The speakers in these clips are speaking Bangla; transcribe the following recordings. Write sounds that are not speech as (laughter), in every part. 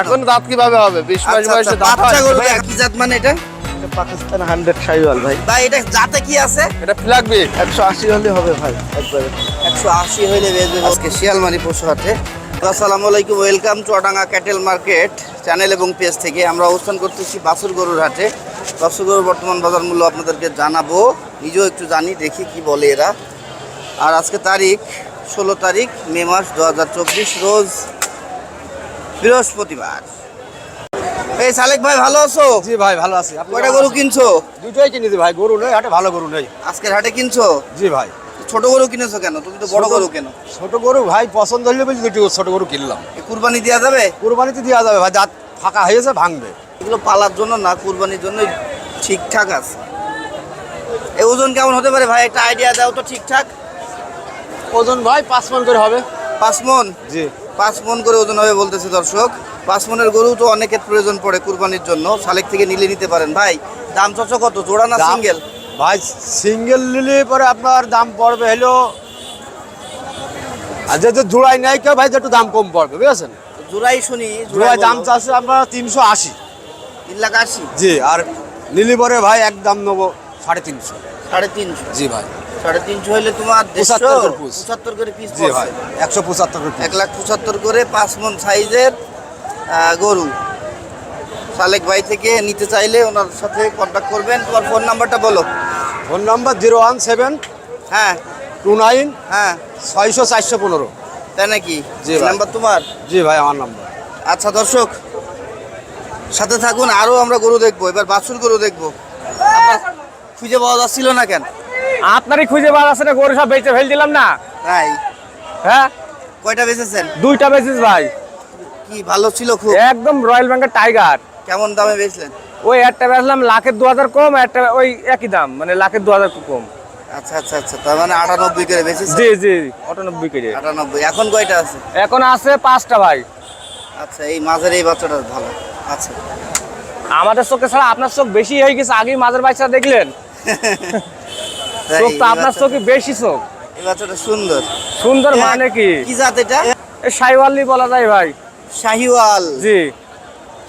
এখন দাঁত কীভাবে হবে? বিশ মাস আচ্ছা, বয়সে আচ্ছা, দাঁত হয়? কি জাত মানে এটা? পাকিস্তান হান্ড্রেড ভাই। ভাই এটা জাতে কি আছে? এটা ফ্ল্যাগবি একশো আশি হলে হবে ভাই একবারে। একশো আশি আজকে শিয়ালমারি পশু হাটে। আসসালামু আলাইকুম welcome Chuadanga cattle market channel এবং পেজ থেকে আমরা অবস্থান করতেছি বাছুর গরুর হাটে। গরুর বর্তমান বাজার মূল্য আপনাদেরকে জানাব। নিজেও একটু জানি দেখি কি বলে এরা। আর আজকে তারিখ ষোলো তারিখ মে মাস দু হাজার চব্বিশ রোজ বৃহস্পতিবার। এই সালেক ভাই ভালো আছো? জি ভাই ভালো আছি। আপনি কয়টা গরু কিনছো? দুটোই কিনেছি ভাই গরু নেই হাটে ভালো গরু নেই। আজকের হাটে কিনছো? জি ভাই। ছোট গরু কিনেছো কেন? তুমি তো বড় গরু কেন? ছোট গরু ভাই পছন্দ হলে বলি দুটো ছোট গরু কিনলাম। কুরবানি দেওয়া যাবে? কুরবানিতে দেওয়া যাবে ভাই দাঁত ফাঁকা হয়েছে ভাঙবে। এগুলো পালার জন্য না কুরবানির জন্য ঠিকঠাক আছে। এ ওজন কেমন হতে পারে ভাই? একটা আইডিয়া দাও তো ঠিকঠাক। ওজন ভাই পাঁচ মন করে হবে। পাঁচ মন? জি। পাঁচ মন করে ওজন হবে বলতেছে দর্শক। পাঁচ মনের গরু তো অনেকের প্রয়োজন পড়ে কুরবানির জন্য। শালেক থেকে নিলে নিতে পারেন। ভাই দাম চচ কত? জোড়া না সিঙ্গেল? ভাই সিঙ্গেল নিলে পরে আপনার দাম পড়বে হলো আর যেহেতু জোড়াই নেই কেউ ভাই একটু দাম কম পড়বে বুঝেছেন? জোড়াই শুনি জোড়াই দাম চাচ্ছে আমরা তিনশো আশি। তিন লাখ আশি? জি আর নিলি পরে ভাই এক দাম নেব সাড়ে তিনশো। সাড়ে তিনশো। জি ভাই। সাড়ে তিনশো তোমার দেড়শো পঁচাত্তর করে পিস। একশো পঁচাত্তর এক লাখ পঁচাত্তর করে পাঁচ মন সাইজের গরু। সালেক ভাই থেকে নিতে চাইলে ওনার সাথে কন্ট্যাক্ট করবেন। তোমার ফোন নাম্বারটা বলো। Phone number zero one seven হ্যাঁ। টু নাইন হ্যাঁ। ছয়শো চারশো পনেরো। তাই নাকি? জি নাম্বার তোমার? জি ভাই আমার নাম্বার আচ্ছা দর্শক সাথে থাকুন আরও আমরা গরু দেখব। এবার বাছুর গরু দেখব। আপনার খুঁজে পাওয়া যাচ্ছিল না কেন? আপনারই খুঁজে বার আছে না গরু সব বেচে ফেল দিলাম না? ভাই হ্যাঁ? কয়টা বেচেছেন? দুইটা বেচিস ভাই। কি ভালো ছিল খুব? একদম রয়্যাল ব্যাংকের টাইগার কেমন দামে বেচলেন? ওই একটা বেচলাম লাখের দু হাজার কম একটা ওই একই দাম মানে লাখের দু হাজার কম। আচ্ছা আচ্ছা আচ্ছা তার মানে আটানব্বই করে জি জি অটানব্বই কেজি আটানব্বই এখন কয়টা আছে? এখন আছে পাঁচটা ভাই। আচ্ছা এই মাঝের এই বাচ্চাটা ভালো। আচ্ছা। আমাদের চোখে ছাড়া আপনার চোখ বেশি হয়ে গেছে আগেই মাঝের বাচ্চা দেখলেন? (laughs) চোখ তো আপনার চোখে বেশি চোখ। এই বাচ্চাটা সুন্দর সুন্দর মানে কি? কি জাত এটা? সাইওয়ালি বলা যায় ভাই। শাহিওয়াল। জি।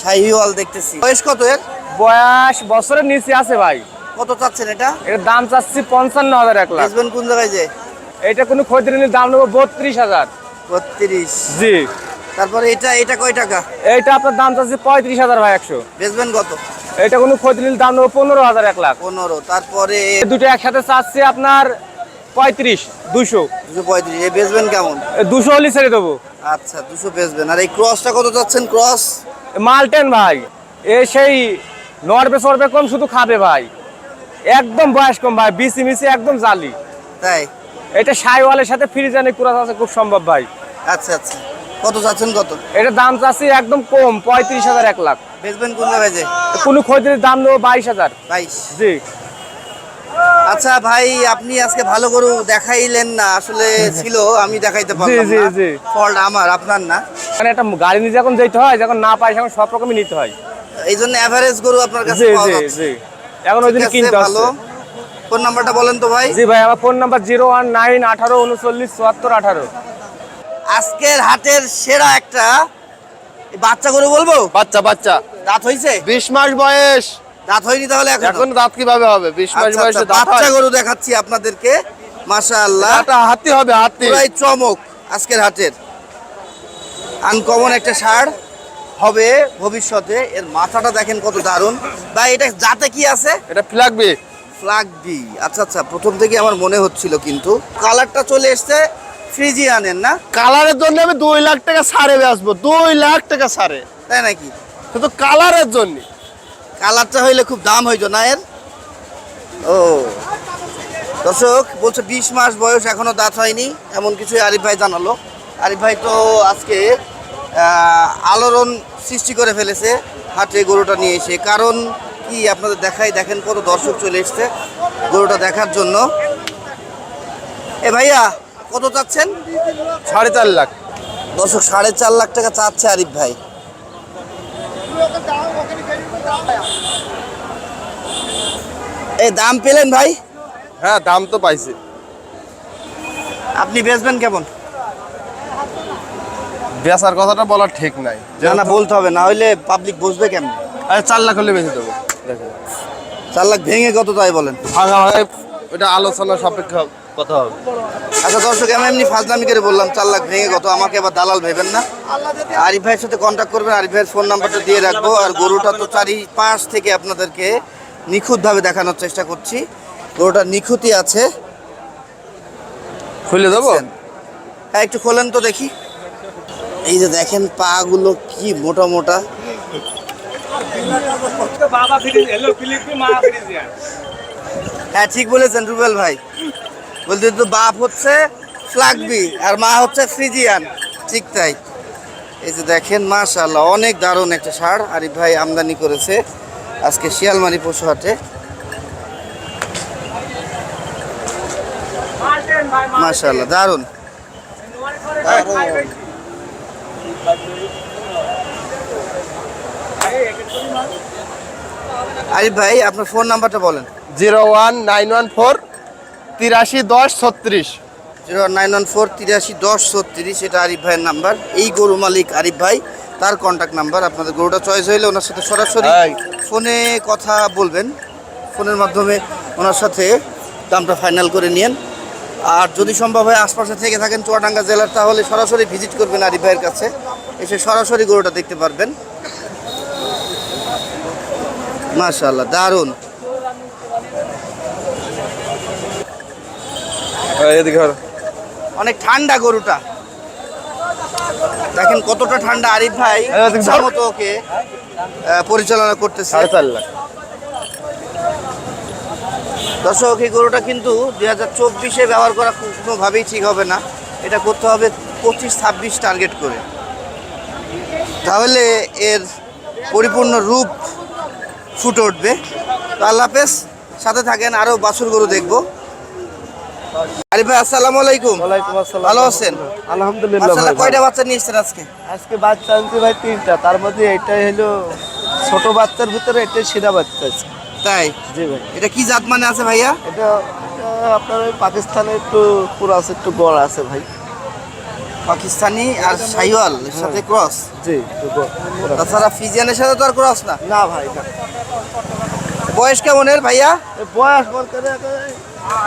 শাহিওয়াল দেখতেছি। বয়স কত এর? বয়স বছরের নিচে আছে ভাই। কত চাচ্ছেন এটা? এর দাম চাচ্ছি পঞ্চান্ন হাজার এক লাখ। বেচবেন কোন জায়গায় যে? এটা কোনো খরিদ্দারের দাম নেব বত্রিশ হাজার। বত্রিশ। জি। তারপরে এটা এটা কয় টাকা? এইটা আপনার দাম চাচ্ছি পঁয়ত্রিশ হাজার ভাই একশো। বেচবেন কত? এটা কোনো খরিদ্দারের দাম নেব পনেরো হাজার এক লাখ। পনেরো তারপরে দুটো একসাথে চাচ্ছি আপনার পঁয়ত্রিশ দুশো। দুশো পঁয়ত্রিশ এই বেচবেন কেমন? দুশো হলে ছেড়ে দেবো। আচ্ছা দুশো বেচবেন। আর এই ক্রসটা কত চাচ্ছেন ক্রস? মালটেন ভাই এ সেই নড়বে সরবে কম শুধু খাবে ভাই। একদম বয়স কম ভাই বিসি মিসি একদম জালি। তাই? এটা সাইওয়ালের সাথে ফ্রিজানে কুরাস আছে খুব সম্ভব ভাই। আচ্ছা আচ্ছা। কত চাচ্ছেন কত? এটা দাম চাচ্ছি একদম কম পঁয়ত্রিশ হাজার এক লাখ। বেচবেন কোন জায়গায় যে? কোনো খরিদের দাম বাইশ হাজার। বাইশ। জি। আচ্ছা ভাই আপনি আজকে ভালো গরু দেখাইলেন না আসলে ছিল আমি দেখাইতে পারলাম জি, না। জি। ফল্ট আমার আপনার না? মানে একটা গাড়ি নিয়ে যখন যেতে হয় যখন না পাই তখন সব রকমই নিতে হয়। এই জন্য অ্যাভারেজ গরু আপনার কাছে পাওয়া যাচ্ছে। জি। এখন ওই দিন কিনতে ভালো। ফোন নাম্বারটা বলেন তো ভাই। জি ভাই আমার phone number zero one nine আঠারো উনচল্লিশ চুয়াত্তর আঠারো। আজকের হাটের সেরা একটা বাচ্চা গরু বলব? বাচ্চা বাচ্চা। দাঁত হইছে? বিশ মাস বয়স। দাঁত হয়নি তাহলে এখন? এখন দাঁত কীভাবে হবে? বিশ মাস বয়সে দাঁত বাচ্চা গরু দেখাচ্ছি আপনাদেরকে। মাশাআল্লাহ। হাতি হবে হাতি। পুরাই চমক আজকের হাটের। আনকমন একটা সার হবে ভবিষ্যতে। এর মাথাটা দেখেন কত দারুণ। বা এটা যাতে কি আছে? এটা ফ্ল্যাগবি ফ্লাগ বি। আচ্ছা আচ্ছা প্রথম থেকে আমার মনে হচ্ছিল কিন্তু। কালারটা চলে এসছে ফ্রিজিয়ানের না? কালারের জন্য আমি দুই লাখ টাকা সারে বেচবো দুই লাখ টাকা সারে তাই নাকি? শুধু কালারের জন্য। কালারটা হইলে খুব দাম হইতো না এর? ও। দর্শক বলছে বিশ মাস বয়স এখনও দাঁত হয়নি এমন কিছুই আরিফ ভাই জানালো। আরিফ ভাই তো আজকে আলোড়ন সৃষ্টি করে ফেলেছে হাটে গরুটা নিয়ে এসে। কারণ কি আপনাদের দেখাই দেখেন কত দর্শক চলে এসছে গরুটা দেখার জন্য। এ ভাইয়া কত চাচ্ছেন? সাড়ে চার লাখ। দর্শক সাড়ে চার লাখ টাকা চাচ্ছে আরিফ ভাই। এই দাম পেলেন ভাই? হ্যাঁ দাম তো পাইছি। আপনি বেচবেন কেমন? বেচার কথাটা বলা ঠিক নাই। না না বলতে হবে না হলে পাবলিক বুঝবে কেমন? আরে চার লাখ হলে বেশি দেবো। দেখেন। চার লাখ ভেঙে কত তাই বলেন? ভাঙা হয় এটা আলোচনা সাপেক্ষ কথা হবে? আচ্ছা দর্শক আমি এমনি ফাজলামি করে বললাম চার লাখ ভেঙে কত আমাকে আবার দালাল ভেবেন না। আরিফ ভাইয়ের সাথে কন্ট্যাক্ট করবেন আরিফ ভাইয়ের ফোন নাম্বারটা দিয়ে রাখব আর গরুটা তো চারি পাঁচ থেকে আপনাদেরকে নিখুঁতভাবে দেখানোর চেষ্টা করছি। গরুটা নিখুঁতই আছে। খুলে দেবো? হ্যাঁ একটু খোলেন তো দেখি। এই যে দেখেন পা গুলো কি মোটা মোটা। হ্যাঁ ঠিক বলেছেন রুবেল ভাই। বলতে তো বাপ হচ্ছে ফ্লাগবি আর মা হচ্ছে ফ্রিজিয়ান। ঠিক তাই। এই যে দেখেন মাশাল্লাহ অনেক দারুণ একটা সার। আরিফ ভাই আমদানি করেছে আজকে শিয়ালমারি পশু হাটে। মাশাল্লাহ দারুণ। আরিফ ভাই, আপনার ফোন নাম্বারটা বলেন। Zero one nine one four তিরাশি দশ ছত্রিশ। জিরো নাইন ওয়ান ফোর তিরাশি দশ ছত্রিশ এটা আরিফ ভাইয়ের নাম্বার। এই গরু মালিক আরিফ ভাই তার কন্ট্যাক্ট নাম্বার আপনাদের গরুটা চয়েস হইলে ওনার সাথে সরাসরি। ফোনে কথা বলবেন। ফোনের মাধ্যমে ওনার সাথে দামটা ফাইনাল করে নিয়েন। আর যদি সম্ভব হয় আশপাশে থেকে থাকেন চুয়াডাঙ্গা জেলার তাহলে সরাসরি ভিজিট করবেন আরিফ ভাইয়ের কাছে। এসে সরাসরি গরুটা দেখতে পারবেন। মাশাল্লাহ দারুণ। এদিকে অনেক ঠান্ডা গরুটা। দেখেন কতটা ঠান্ডা আরিফ ভাই মতো ওকে পরিচালনা করতেছে। সাড়ে চার লাখ। দর্শক এই গরুটা কিন্তু দুই হাজার চব্বিশে ব্যবহার করা কোনোভাবেই ঠিক হবে না। এটা করতে হবে পঁচিশ ছাব্বিশ টার্গেট করে। তাহলে এর পরিপূর্ণ রূপ ফুটে উঠবে। তো আল্লাহ হাফেজ সাথে থাকেন আরও বাছুর গরু দেখব। আরিফ ভাই আসসালামু আলাইকুম। ওয়ালাইকুম আসসালাম। ভালো আছেন? আলহামদুলিল্লাহ ভাই কয়টা বাচ্চা নিয়ে এসছেন আজকে? আজকে বাচ্চা আনছি ভাই তিনটা। তার মধ্যে এটাই হলো ছোট বাচ্চার ভিতরে এটাই সেরা বাচ্চা আছে তাই? জি ভাই। এটা কি জাত মানে আছে ভাইয়া? এটা আপনার ওই পাকিস্তানে একটু পুরো আছে একটু গড় আছে ভাই। পাকিস্তানি আর সাইওয়াল এর সাথে ক্রস জি। তাছাড়া ফিজিয়ানের সাথে তো আর ক্রস না? না ভাই না। বয়স কেমন এর ভাইয়া বয়স বলতে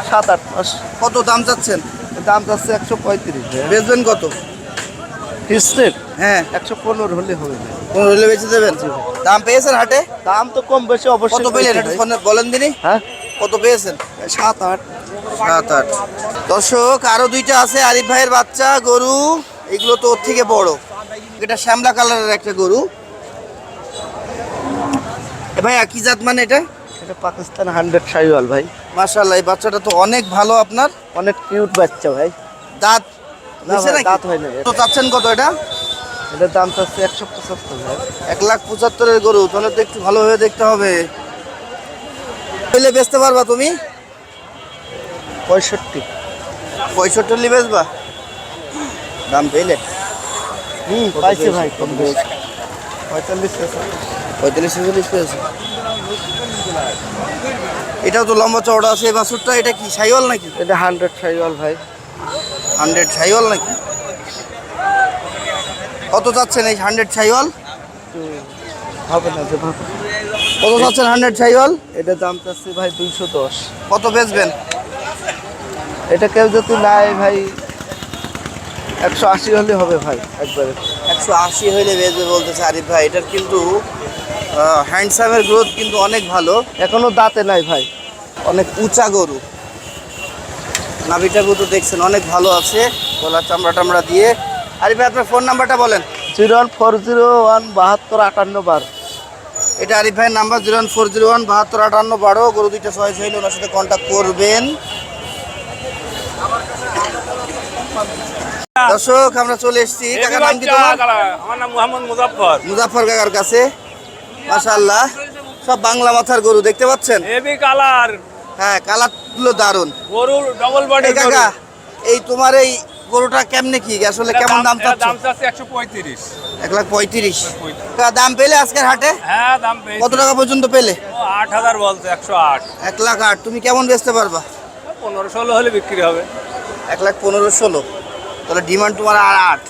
সাত আট মাস। কত দাম চাচ্ছেন? দাম যাচ্ছে একশো পঁয়ত্রিশ। বেচবেন কত? হিস্ট্রেট হ্যাঁ। একশো পনেরো হলে হবে। কোন হইলে বেচে দেবেন? দাম পেয়েছেন হাটে? দাম তো কম বেশি কত অবশ্যই পেলেন বলেন দিনই হ্যাঁ? কত পেয়েছেন? সাত আট। সাত আট। দর্শক আরও দুইটা আছে। আরিফ ভাইয়ের বাচ্চা গরু। এগুলো তো ওর থেকে বড়। এটা শ্যামলা কালারের একটা গরু। ভাইয়া কি জাত মানে এটা? এটা পাকিস্তান হান্ড্রেড সাইওয়াল ভাই। মাশাআল্লাহ এই বাচ্চাটা তো অনেক ভালো আপনার। অনেক কিউট বাচ্চা ভাই। দাঁত দাঁত হয় না। তো চাচ্ছেন কত এটা? এটার দাম চাচ্ছে একশো পঁচাত্তর ভাই। এক লাখ পঁচাত্তরের গরু তাহলে তো একটু ভালোভাবে দেখতে হবে। পেলে বেচতে পারবা তুমি? পঁয়ষট্টি। পঁয়ষট্টি হলে বেচবা? দাম পেলে হুম পাইছে ভাই কম বেশি। পঁয়তাল্লিশ। পঁয়তাল্লিশ ছেচল্লিশ পেয়েছে এটাও তো লম্বা চওড়া আছে এই বাছুরটা এটা কি সাইওয়াল নাকি? এটা হান্ড্রেড সাইওয়াল ভাই। হান্ড্রেড সাইওয়াল নাকি? কত চাচ্ছেন এই হান্ড্রেড সাইওয়াল? হবে না যে কত চাচ্ছেন হান্ড্রেড সাইওয়াল? এটা দাম চাচ্ছি ভাই দুইশো দশ। কত বেচবেন? এটা কেউ যদি নাই ভাই একশো আশি হলে হবে ভাই একবারে। একশো আশি হইলে বেচবে বলতেছে আরিফ ভাই এটার কিন্তু হ্যান্ডসামের গ্রোথ কিন্তু অনেক ভালো। এখনও দাঁতে নাই ভাই। অনেক উঁচা গরু। নাভিটা তো দেখছেন অনেক ভালো আছে। গলা চামড়া টামড়া দিয়ে। আরিফ ভাই আপনার ফোন নাম্বারটা বলেন। Zero one four zero one বাহাত্তর আটান্ন বার। এটা আরিফ ভাইয়ের number zero one four zero one বাহাত্তর আটান্ন বারো গরু দুইটা চয়েস হইলে ওনার সাথে কন্ট্যাক্ট করবেন। দর্শক আমরা চলে এসেছি। কাকার নাম কি তোমার? আমার নাম মোহাম্মদ মুজাফর মুজাফর কাকার কাছে। মাশাআল্লাহ। সব বাংলা মাথার গরু দেখতে পাচ্ছেন? হেভি কালার হ্যাঁ কালারগুলো দারুণ গরু ডবল বডি কাকা এই তোমার এই গরুটা কেমনে কি? আসলে কেমন দাম চাচ্ছ? দাম চাচ্ছে একশো পঁয়ত্রিশ। এক লাখ পঁয়ত্রিশ। কাকা, দাম পেলে আজকের হাটে? হ্যাঁ দাম পেয়েছি। কত টাকা পর্যন্ত পেলে? ও আট হাজার বলছে একশো আট। এক লাখ আট। তুমি কেমন বেচতে পারবা? পনেরো ষোলো হলে বিক্রি হবে। এক লাখ পনেরো ষোলো। তাহলে ডিমান্ড তোমার আর আট।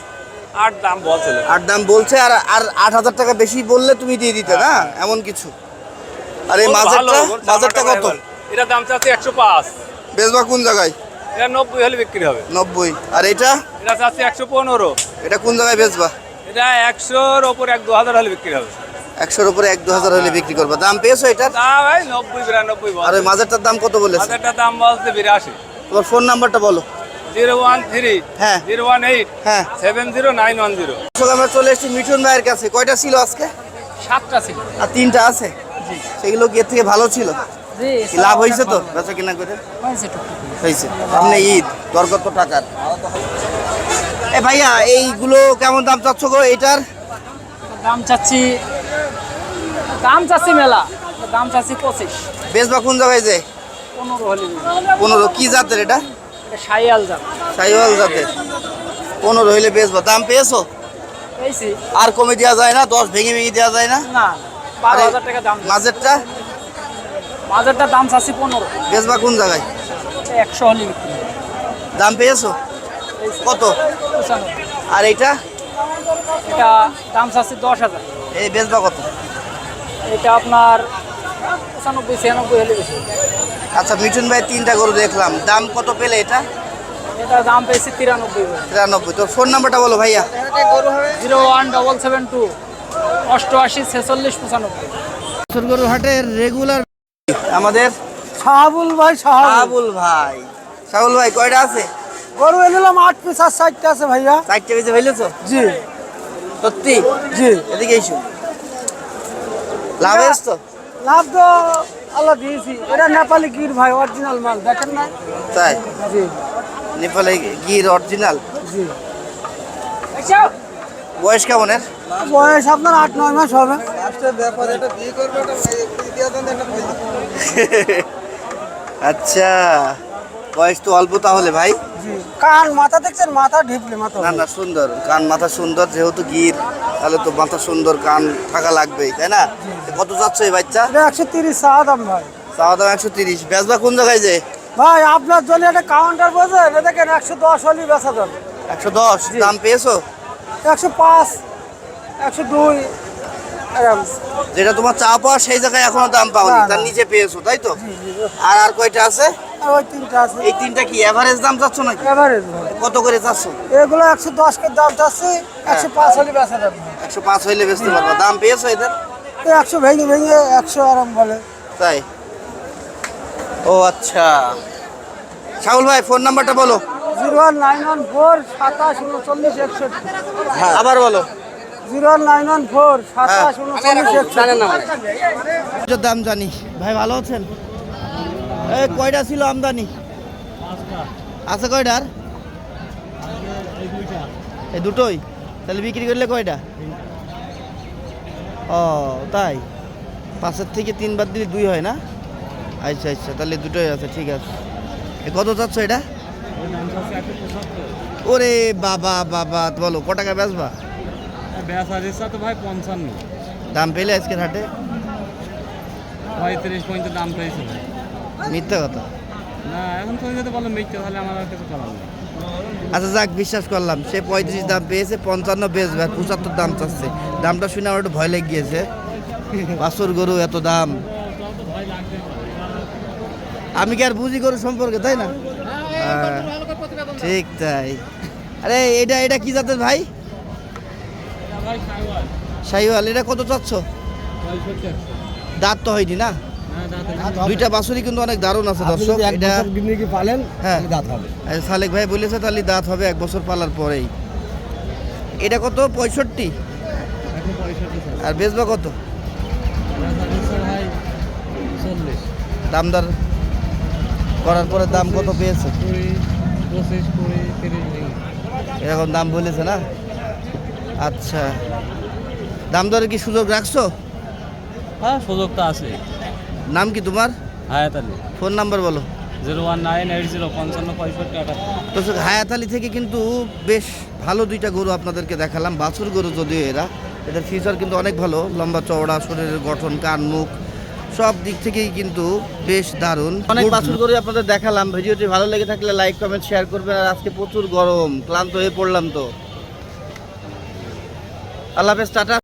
আট দাম বলছিল। আর দাম বলছে আর আর আট হাজার টাকা বেশি বললে তুমি দিয়ে দিতে না? এমন কিছু। আর এই মাঝেরটা ওর কত? এটা দাম চাচ্ছে একশো পাঁচ। বেচবা কোন জায়গায়? এটা নব্বই হলে বিক্রি হবে। নব্বই। আর এটা? এটা চাচ্ছে একশো পনেরো। এটা কোন জায়গায় বেচবা? এটা একশোর ওপর এক দু হাজার হলে বিক্রি হবে। একশোর উপরে এক দু হাজার হলে বিক্রি করবা। দাম পেয়েছ ভাই নব্বই বিরানব্বই আর ওই মাঝেরটার দাম কত বলেছে? হাজারটা দাম বলছে বিরাশি। তোমার ফোন নাম্বারটা বলো। জিরো ওয়ান থ্রি হ্যাঁ। জিরো ওয়ান এইট হ্যাঁ। Seven zero nine one zero. দর্শক, আমরা চলে এসেছি মিঠুন ভাইয়ের কাছে। কয়টা ছিল আজকে? সাতটা ছিল। আর তিনটা আছে? সেগুলো এর থেকে ভালো ছিল? লাভ হয়েছে তো? বেচা কিনা করে? হয়েছে সামনে ঈদ টাকার। এ ভাইয়া এইগুলো কেমন দাম চাচ্ছ গো? এইটার? দাম চাচ্ছি দাম চাচ্ছি মেলা দাম চাচ্ছি পঁচিশ। বেচবা কোন জায়গায় যে? পনেরো হলে পনেরো কি জাতের এটা? সাইয়াল দাম সাইওয়াল জাতের। পনেরো হইলে বেচবা। দাম পেয়েছ? পেয়েছি। আর কমে দেওয়া যায় না? দশ ভেঙে ভেঙে দেওয়া যায় না? না বারো হাজার টাকা দাম মাঝেরটা? মাঝেরটা দাম চাচ্ছি পনেরো। বেচবা কোন জায়গায়? একশো হলে বিক্রি দাম পেয়েছ? পেয়েছি। কত? আর এইটা? এটা দাম চাচ্ছি দশ হাজার। এই বেচবা কত? এটা আপনার পঁচানব্বই ছিয়ানব্বই হলে বেশি আচ্ছা মিঠুন ভাই তিনটা গরু দেখলাম। দাম কত পেলে এটা? এটার দাম পেয়েছি তিরানব্বই তিরানব্বই। তোর ফোন নাম্বারটা বলো ভাইয়া। Zero one double seven two অষ্টআশি ছেচল্লিশ পঁচানব্বই। গরু হাটের রেগুলার আমাদের শাহাবুল ভাই শাহাবুল ভাই। সাবুল ভাই কয়টা আছে? গরু এনেলাম আট পিস আর ষাটটা আছে ভাইয়া। চারটে বেজে ফেলেছো? জি। সত্যি? জি। এদিকে এসো। লাভ তো আল্লাহ দিয়েছি। এটা নেপালি গির ভাই অরিজিনাল মাল দেখেন না? তাই? জি। নেপালে গির অরিজিনাল জি। বয়স কেমন এর? বয়স আপনার আট নয় মাস হবে। আচ্ছা। বয়স তো অল্প তাহলে ভাই। কান মাথা দেখছেন? মাথা ঢিপলে মাথা না না সুন্দর। কান মাথা সুন্দর যেহেতু গির। তাহলে তো মাথা সুন্দর কান থাকা লাগবেই তাই না? কত যাচ্ছে এই বাচ্চা? একশো তিরিশ চাওয়া দাম ভাই। চাওয়া দাম একশো তিরিশ। বেচবা কোন জায়গায় যে? ভাই আপনার জন্য একটা কাউন্টার বোঝেন এটা দেখেন একশো দশ হলি বেচা যাবে। একশো দশ। দাম পেয়েছ? একশো পাঁচ একশো দুই। যেটা তোমার চা পাওয়া সেই জায়গায় এখনও দাম পাওনি তার নিচে পেয়েছ তাই তো? আর আর কয়টা আছে? এই তিনটা কি এভারেজ দাম চাচ্ছ নাকি? কত করে চাচ্ছ? এগুলো একশো দশ করে দাম চাচ্ছি একশো পাঁচ হলে বেচা যাবে। একশো পাঁচ হইলে বেচতে পারব। দাম পেয়েছ এদের? একশো ভেঙে ভেঙে একশো আরাম বলে। তাই? ও আচ্ছা। শাহুল ভাই ফোন নাম্বারটা বলো। Zero one nine one four সাতাশ উনচল্লিশ একষট্টি। আবার বলো। জিরো নাইন ওয়ান ফোর সাতাশ উনচল্লিশ এটার দাম জানি। ভাই ভালো আছেন? এই কয়টা ছিল আমদানি? আছে কয়টার? এই দুটোই? তাহলে বিক্রি করলে কয়টা? ও তাই? পাঁচের থেকে তিনবার দিলে দুই হয় না? আচ্ছা আচ্ছা তাহলে দুটোই আছে ঠিক আছে। এ কত চাচ্ছ এটা? ওরে বাবা বাবা বলো ক টাকা বেচবা? বেসারিসা তো ভাই পঞ্চান্ন। দাম পেলে আজকের হাটে? পঁয়ত্রিশ পর্যন্ত দাম পেয়েছে মিথ্যা কথা? না এখন তুমি যদি বলো মিথ্যে তাহলে আমার আর কিছু করার নেই। আচ্ছা যাক বিশ্বাস করলাম। সে পঁয়ত্রিশ দাম পেয়েছে পঞ্চান্ন বেচবে আর পঁচাত্তর দাম চাচ্ছে। দামটা শুনে আমার একটু ভয় লেগে গিয়েছে বাছুর গরু এত দাম। আমি কি আর বুঝি গরু সম্পর্কে তাই না? হ্যাঁ, ঠিক তাই। আরে এটা এটা কি জাতের ভাই? শাহিওয়াল এটা কত চাচ্ছ? দাঁত তো হয়নি না? দুইটা বাছুরই কিন্তু অনেক দারুণ আছে দর্শক। এটা কি পালেন হ্যাঁ। দাঁত হবে। সালেক ভাই বলেছে তাহলে দাঁত হবে এক বছর পালার পরেই। এটা কত? পঁয়ষট্টি? আর বেচবা কত? দামদার করার পরে দাম কত পেয়েছে? এরকম দাম বলেছে না? আচ্ছা। দাম দরে কি সুযোগ রাখছো? হ্যাঁ সুযোগ তো আছে। নাম কি তোমার? হায়াত আলী। ফোন নাম্বার বলো। Zero one nine eight zero পঞ্চান্ন পঁয়ষট্টি আটাত্তর। দর্শক হায়াতালি থেকে কিন্তু বেশ ভালো দুইটা গরু আপনাদেরকে দেখালাম। বাছুর গরু যদিও এরা এদের ফিচার কিন্তু অনেক ভালো। লম্বা চওড়া শরীরের গঠন কান মুখ সব দিক থেকেই কিন্তু বেশ দারুণ। অনেক বাছুর গরু আপনাদের দেখালাম। ভিডিওটি ভালো লেগে থাকলে লাইক কমেন্ট শেয়ার করবেন। আর আজকে প্রচুর গরম ক্লান্ত হয়ে পড়লাম তো। আল্লাহ হাফেজ টাটা।